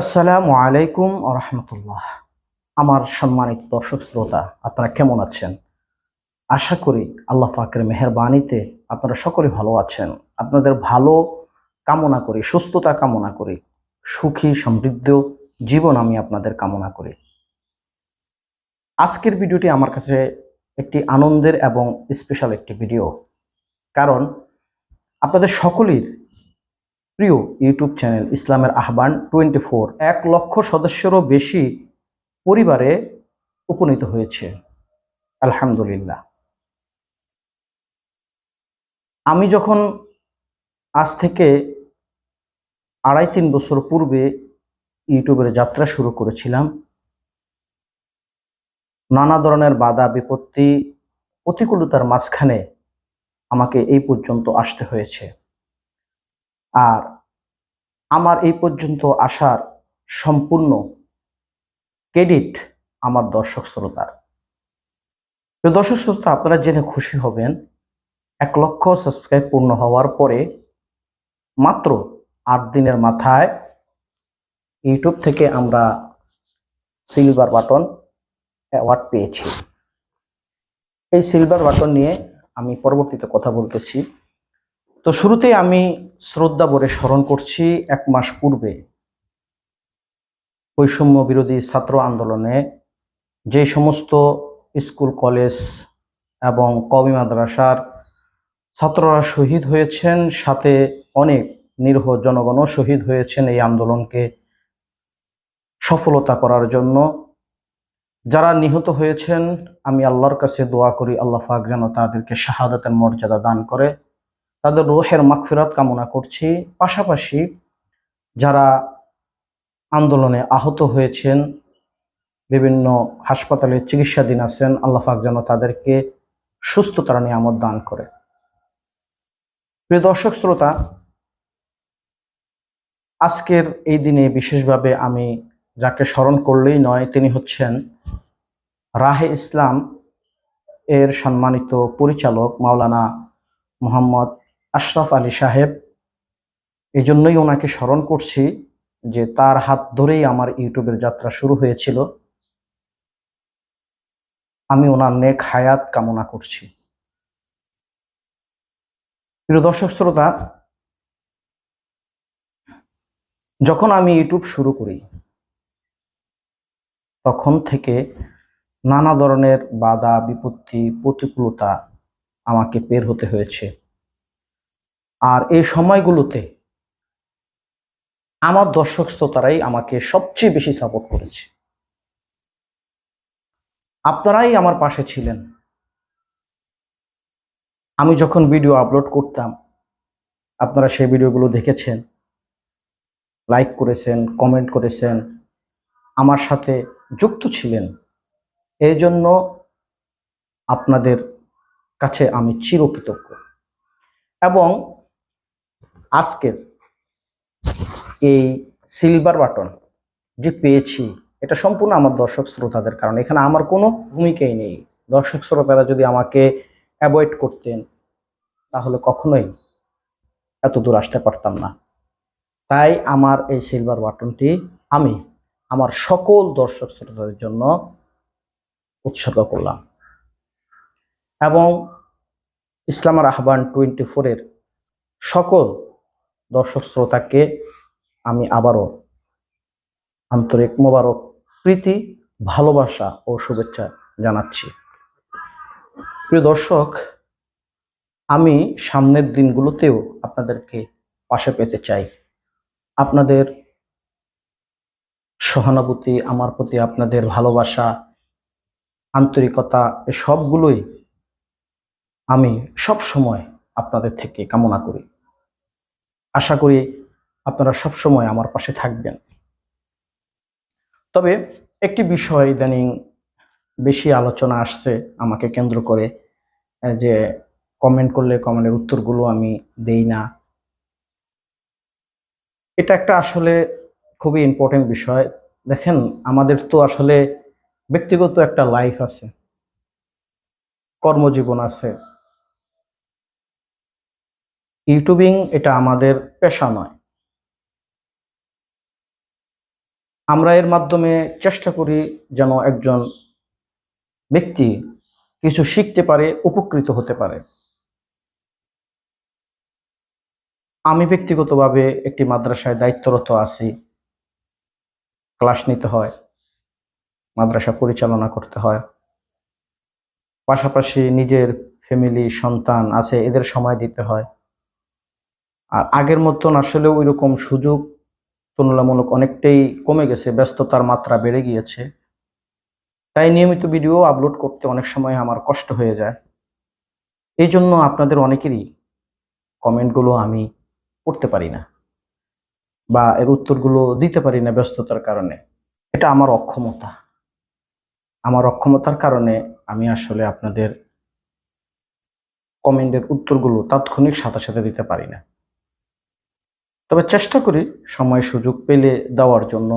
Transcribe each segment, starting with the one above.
আসসালামু আলাইকুম রহমতুল্লাহ। আমার সম্মানিত দর্শক শ্রোতা, আপনারা কেমন আছেন? আশা করি আল্লাহ পাকের মেহরবানিতে আপনারা সকলে ভালো আছেন। আপনাদের ভালো কামনা করি, সুস্থতা কামনা করি, সুখী, সমৃদ্ধ জীবন আমি আপনাদের কামনা করি। আজকের ভিডিওটি আমার কাছে একটি আনন্দের এবং স্পেশাল একটি ভিডিও কারণ আপনাদের সকলের প্রিয় ইউটিউব চ্যানেল ইসলামের আহ্বান টোয়েন্টি ফোর এক লক্ষ সদস্যেরও বেশি পরিবারে উপনীত হয়েছে। আলহামদুলিল্লাহ। আমি যখন আজ থেকে আড়াই তিন বছর পূর্বে ইউটিউবের যাত্রা শুরু করেছিলাম, নানা ধরনের বাধা, বিপত্তি, প্রতিকূলতার মাঝখানে আমাকে এই পর্যন্ত আসতে হয়েছে। আর আমার এই পর্যন্ত আসার সম্পূর্ণ ক্রেডিট আমার দর্শক শ্রোতার। দর্শক শ্রোতা, আপনারা জেনে খুশি হবেন, এক লক্ষ সাবস্ক্রাইব পূর্ণ হওয়ার পরে মাত্র আট দিনের মাথায় ইউটিউব থেকে আমরা সিলভার বাটন অ্যাওয়ার্ড পেয়েছি। এই সিলভার বাটন নিয়ে আমি পরবর্তীতে কথা বলতেছি। তো শুরুতেই আমি শ্রদ্ধা ভরে স্মরণ করছি এক মাস পূর্বে বৈষম্য বিরোধী ছাত্র আন্দোলনে যে সমস্ত স্কুল, কলেজ এবং কবি মাদ্রাসার ছাত্ররা শহীদ হয়েছেন, সাথে অনেক নিরহ জনগণও শহীদ হয়েছেন এই আন্দোলনকে সফলতা করার জন্য। যারা নিহত হয়েছেন, আমি আল্লাহর কাছে দোয়া করি, আল্লাহ পাক যেন তাদেরকে শাহাদাতের মর্যাদা দান করে। তাদের রোহের মাগফিরাত কামনা করছি। পাশাপাশি যারা আন্দোলনে আহত হয়েছেন, বিভিন্ন হাসপাতালে চিকিৎসাধীন আছেন, আল্লাহ পাক যেন তাদেরকে সুস্থতার নিয়ামত দান করে। প্রিয় দর্শক শ্রোতা, আজকের এই দিনে বিশেষভাবে আমি যাকে স্মরণ করলেই নয়, তিনি হচ্ছেন রাহে ইসলাম এর সম্মানিত পরিচালক মাওলানা মোহাম্মদ আশরাফ আলী সাহেব এই জন্যই ওনাকে স্মরণ করছি যে তার হাত ধরেই আমার ইউটিউবের যাত্রা শুরু হয়েছিল। আমি ওনার নেক হায়াত কামনা করছি। প্রিয় দর্শক শ্রোতা, যখন আমি ইউটিউব শুরু করি, তখন থেকে নানা ধরনের বাধা, বিপত্তি, প্রতিকূলতা আমাকে পের হতে হয়েছে। আর এই সময়গুলোতে আমার দর্শক শ্রোতারাই আমাকে সবচেয়ে বেশি সাপোর্ট করেছে। আপনারাই আমার পাশে ছিলেন। আমি যখন ভিডিও আপলোড করতাম, আপনারা সেই ভিডিওগুলো দেখেছেন। লাইক করেছেন কমেন্ট করেছেন, আমার সাথে যুক্ত ছিলেন। এই জন্য আপনাদের কাছে আমি চিরকৃতজ্ঞ। এবং আজকের এই সিলভার বাটন যে পেয়েছি, এটা সম্পূর্ণ আমার দর্শক শ্রোতাদের, কারণ এখানে আমার কোনো ভূমিকাই নেই। দর্শক শ্রোতারা যদি আমাকে অ্যাভয়েড করতেন, তাহলে কখনোই এত দূর আসতে পারতাম না। তাই আমার এই সিলভার বাটনটি আমি আমার সকল দর্শক শ্রোতাদের জন্য উৎসর্গ করলাম। এবং ইসলামের আহ্বান টোয়েন্টি ফোরের সকল দর্শক শ্রোতাকে আমি আবারও আন্তরিক মোবারক, প্রীতি, ভালোবাসা ও শুভেচ্ছা জানাচ্ছি। প্রিয় দর্শক, আমি সামনের দিনগুলোতেও আপনাদেরকে পাশে পেতে চাই। আপনাদের সহানুভূতি, আমার প্রতি আপনাদের ভালোবাসা, আন্তরিকতা সবগুলোই আমি সব সময় আপনাদের থেকে কামনা করি। আশা করি আপনারা সব সময় আমার পাশে থাকবেন। তবে একটি বিষয় ইদানিং বেশি আলোচনা আসছে আমাকে কেন্দ্র করে যে কমেন্ট করলে কমেন্টের উত্তরগুলো আমি দেই না। এটা একটা আসলে খুবই ইম্পর্টেন্ট বিষয়। দেখেন, আমাদের তো আসলে ব্যক্তিগত একটা লাইফ আছে, কর্মজীবন আছে। ইউটিউবিং এটা আমাদের পেশা নয়। আমরা এর মাধ্যমে চেষ্টা করি যেন একজন ব্যক্তি কিছু শিখতে পারে, উপকৃত হতে পারে। আমি ব্যক্তিগতভাবে একটি মাদ্রাসায় দায়িত্বরত আছি। ক্লাস নিতে হয়, মাদ্রাসা পরিচালনা করতে হয়। পাশাপাশি নিজের ফ্যামিলি, সন্তান আছে, এদের সময় দিতে হয়। আর আগের মতন আসলে ওই রকম সুযোগ তুলনামূলক অনেকটাই কমে গেছে, ব্যস্ততার মাত্রা বেড়ে গিয়েছে। তাই নিয়মিত ভিডিও আপলোড করতে অনেক সময় আমার কষ্ট হয়ে যায়। এই জন্য আপনাদের অনেকেরই কমেন্টগুলো আমি পড়তে পারি না বা এর উত্তরগুলো দিতে পারি না ব্যস্ততার কারণে। এটা আমার অক্ষমতা। আমার অক্ষমতার কারণে আমি আসলে আপনাদের কমেন্টের উত্তরগুলো তাৎক্ষণিক সাথে সাথে দিতে পারি না। তবে চেষ্টা করি সময় সুযোগ পেলে দেওয়ার জন্য।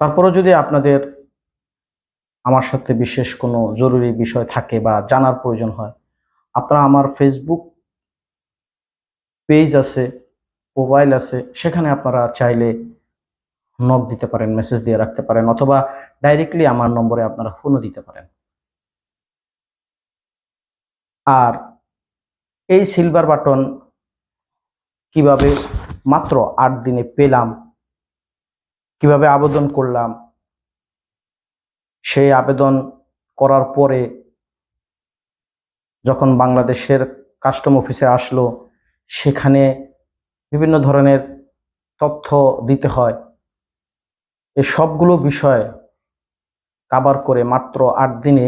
তারপরে যদি আপনাদের আমার সাথে বিশেষ কোনো জরুরি বিষয় থাকে বা জানার প্রয়োজন হয়, আপনারা আমার ফেসবুক পেজ আছে মোবাইল আছে, সেখানে আপনারা চাইলে নক দিতে পারেন মেসেজ দিয়ে রাখতে পারেন, অথবা ডাইরেক্টলি আমার নম্বরে আপনারা ফোনও দিতে পারেন। আর এই সিলভার বাটন কীভাবে মাত্র আট দিনে পেলাম, কীভাবে আবেদন করলাম, সেই আবেদন করার পরে যখন বাংলাদেশের কাস্টম অফিসে আসলো, সেখানে বিভিন্ন ধরনের তথ্য দিতে হয়। এই সবগুলো বিষয় কাবার করে মাত্র আট দিনে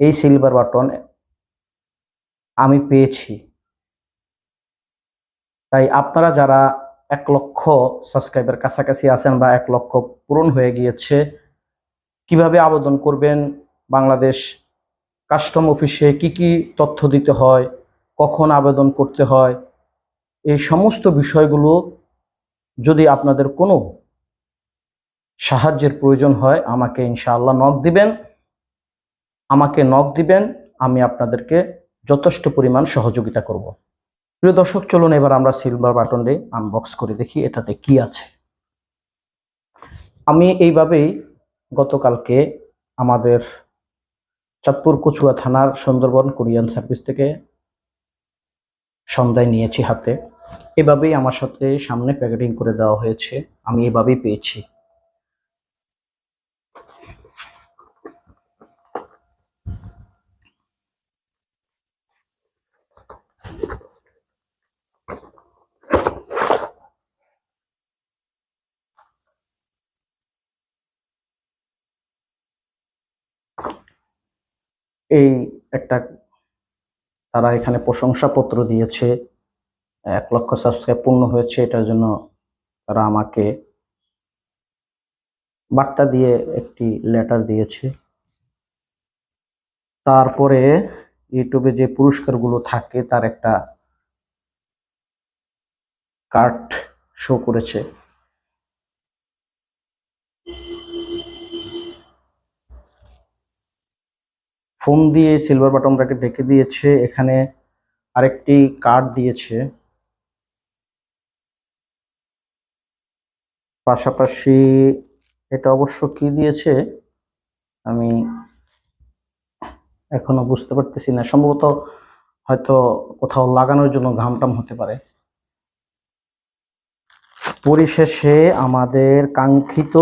এই সিলভার বাটন আমি পেয়েছি। তাই আপনারা যারা এক লক্ষ সাবস্ক্রাইবার কাছাকাছি আছেন বা এক লক্ষ পূরণ হয়ে গিয়েছে, কীভাবে আবেদন করবেন, বাংলাদেশ কাস্টম অফিসে কি কি তথ্য দিতে হয়, কখন আবেদন করতে হয়, এই সমস্ত বিষয়গুলো যদি আপনাদের কোনো সাহায্যের প্রয়োজন হয়, আমাকে ইনশাআল্লাহ নক দিবেন। আমাকে নক দিবেন, আমি আপনাদেরকে যথেষ্ট পরিমাণ সহযোগিতা করব। প্রিয় দর্শক, চলুন এবার আমরা সিলভার বাটনটি আনবক্স করে দেখি এটাতে কি আছে। আমি এইভাবেই গতকালকে আমাদের চাঁদপুর কচুয়া থানার সুন্দরবন কোরিয়ান সার্ভিস থেকে সন্ধ্যায় নিয়েছি হাতে। এভাবেই আমার সাথে সামনে প্যাকেটিং করে দেওয়া হয়েছে। আমি এভাবেই পেয়েছি। এই একটা তারা এখানে প্রশংসাপত্র দিয়েছে, এক লক্ষ সাবস্ক্রাইব পূর্ণ হয়েছে, এটার জন্য তারা আমাকে বার্তা দিয়ে একটি লেটার দিয়েছে। তারপরে ইউটিউবে যে পুরস্কারগুলো থাকে, তার একটা কার্ড শো করেছে। ফোম দিয়ে সিলভার বাটনটাকে ঢেকে দিয়েছে, এখানে আরেকটি কার্ড দিয়েছে। পাশাপাশি এটা অবশ্য কি দিয়েছে? আমি এখনও বুঝতে পারতেছি না। সম্ভবত হয়তো কোথাও লাগানোর জন্য ঘামটাম হতে পারে। পরিশেষে আমাদের কাঙ্ক্ষিত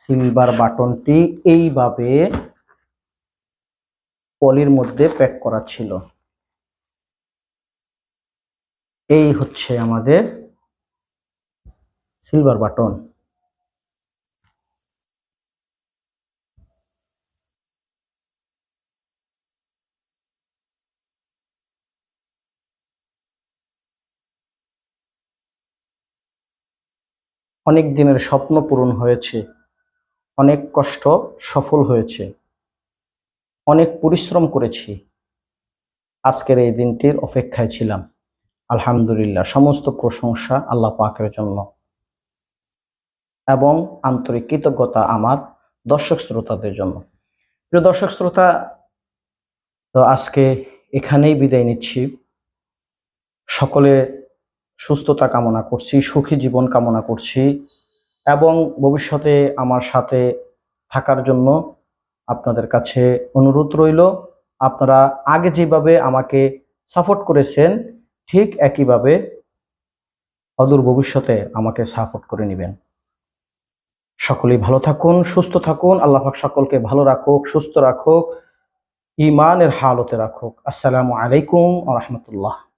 সিলভার বাটনটি এইভাবে পলির মধ্যে প্যাক করা ছিল। এই হচ্ছে আমাদের সিলভার বাটন অনেক দিনের স্বপ্ন পূরণ হয়েছে। অনেক কষ্ট সফল হয়েছে। অনেক পরিশ্রম করেছি। আজকের এই দিনটির অপেক্ষায় ছিলাম। আলহামদুলিল্লাহ, সমস্ত প্রশংসা আল্লাহ পাকের জন্য। এবং আন্তরিক কৃতজ্ঞতা আমার দর্শক শ্রোতাদের জন্য। প্রিয় দর্শক শ্রোতা, তো আজকে এখানেই বিদায় নিচ্ছি। সকলে সুস্থতা কামনা করছি, সুখী জীবন কামনা করছি এবং ভবিষ্যতে আমার সাথে থাকার জন্য আপনাদের কাছে অনুরোধ রইল, আপনারা আগে যেভাবে আমাকে সাপোর্ট করেছেন, ঠিক একইভাবে অদূর ভবিষ্যতে আমাকে সাপোর্ট করে নেবেন। সকলেই ভালো থাকুন, সুস্থ থাকুন, আল্লাহ পাক সকলকে ভালো রাখুক, সুস্থ রাখুক ইমানের হালতে রাখুক। আসসালামু আলাইকুম রহমতুল্লাহ।